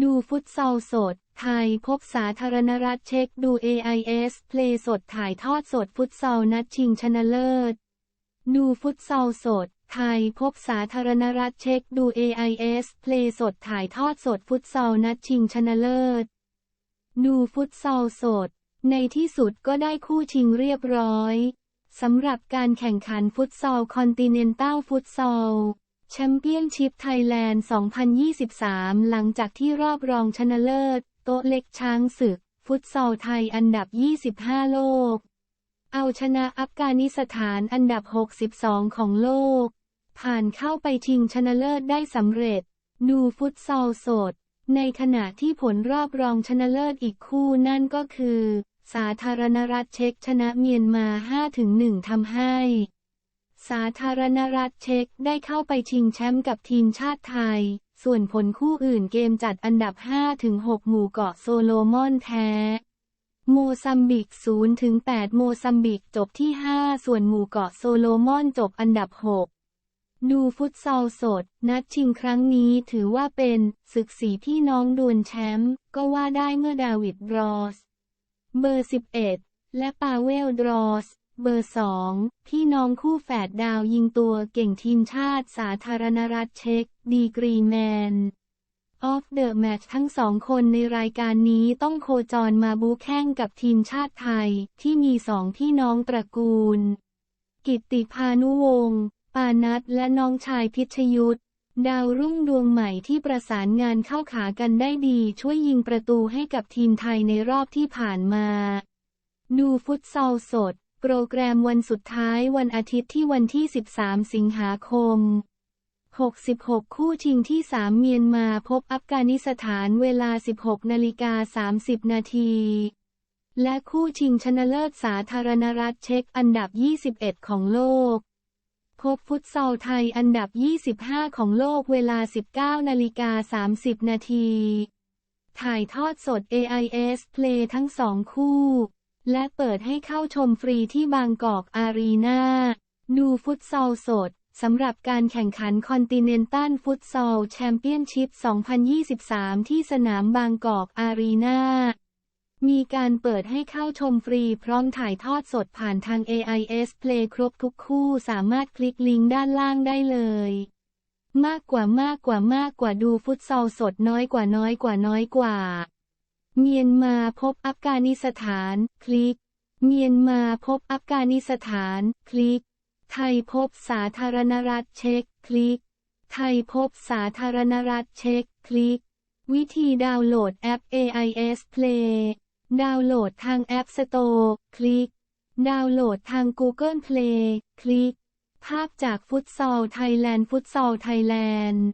ดูฟุตซอลสด ไทยพบสาธารณรัฐเช็คดู AIS เพลย์สดถ่ายทอดสดฟุตซอลนัดชิงชนะเลิศ ดูฟุตซอลสด ไทยพบสาธารณรัฐเช็คดู AIS เพลย์สดถ่ายทอดสดฟุตซอลนัดชิงชนะเลิศ ดูฟุตซอลสด ในที่สุดก็ได้คู่ชิงเรียบร้อย สำหรับการแข่งขันฟุตซอลคอนติเนนตัลฟุตซอล แชมเปี้ยนชิพไทยแลนด์ 2023 หลังจากที่รอบรองชนะเลิศ โต๊ะเล็กช้างศึก ฟุตซอลไทยอันดับ 25 โลก เอาชนะอัฟกานิสถานอันดับ 62 ของโลก ผ่านเข้าไปชิงชนะเลิศได้สำเร็จ ดูฟุตซอลสด ในขณะที่ผลรอบรองชนะเลิศอีกคู่นั่นก็คือ สาธารณรัฐเช็กชนะเมียนมา 5-1ทำให้ สาธารณรัฐเช็กได้เข้าไปชิงแชมป์กับทีมชาติไทย ส่วนผลคู่อื่นเกมจัดอันดับ 5-6 หมู่เกาะโซโลมอนแท้ โมซัมบิก 0-8 โมซัมบิกจบที่ 5 ส่วนหมู่เกาะโซโลมอนจบอันดับ 6 ดูฟุตซอลสด นัดชิงครั้งนี้ถือว่าเป็น ศึกสีพี่น้องดวลแชมป์ก็ว่าได้เมื่อดาวิดรอส เบอร์ 11 และปาเวลดรอส เบอร์2พี่น้องคู่แฝดดาวยิงตัวเก่งทีมชาติสาธารณรัฐเช็กดีกรีแมนออฟเดอะแมตช์ทั้งสองคนในรายการนี้ต้องโคจรมาบูแข่งกับทีมชาติไทย ที่มีสองพี่น้องตระกูล กิตติพานุวงศ์ปานัทและน้องชายพิชยุทธดาวรุ่งดวงใหม่ที่ประสานงานเข้าขากันได้ดีช่วยยิงประตูให้กับทีมไทยในรอบที่ผ่านมา ดูฟุตซอลสด โปรแกรมวันสุดท้ายวันอาทิตย์ที่วันที่ 13 สิงหาคม 66 คู่ชิงที่ 3 เมียนมาพบอัฟกานิสถานเวลา 16นาฬิกา30 นาที และคู่ชิงชนะเลิศสาธารณรัฐเช็กอันดับ 21 ของโลก พบฟุตซอลไทยอันดับ 25 ของโลกเวลา 19นาฬิกา30 นาที ถ่ายทอดสด AIS Play ทั้งสองคู่ และเปิดให้เข้าชมฟรีที่บางกอกอารีนาดูฟุตซอลสดสำหรับการแข่งขันคอนติเนนตัลฟุตซอลแชมเปี้ยนชิพ 2023 ที่สนามบางกอกอารีนามีการเปิดให้เข้าชมฟรีพร้อมถ่ายทอดสดผ่านทาง AIS Play ครบทุกคู่สามารถคลิกลิงก์ด้านล่างได้เลย มากกว่ามากกว่ามากกว่าดูฟุตซอลสดน้อยกว่าน้อยกว่าน้อยกว่า เมียนมาพบอัฟกานิสถาน คลิก เมียนมาพบอัฟกานิสถาน คลิก ไทยพบสาธารณรัฐเช็คคลิก ไทยพบสาธารณรัฐเช็คคลิก วิธีดาวน์โหลดแอป AIS Play ดาวน์โหลดทาง App Store คลิก ดาวน์โหลดทาง Google Play คลิก ภาพจากฟุตซอลไทยแลนด์ฟุตซอลไทยแลนด์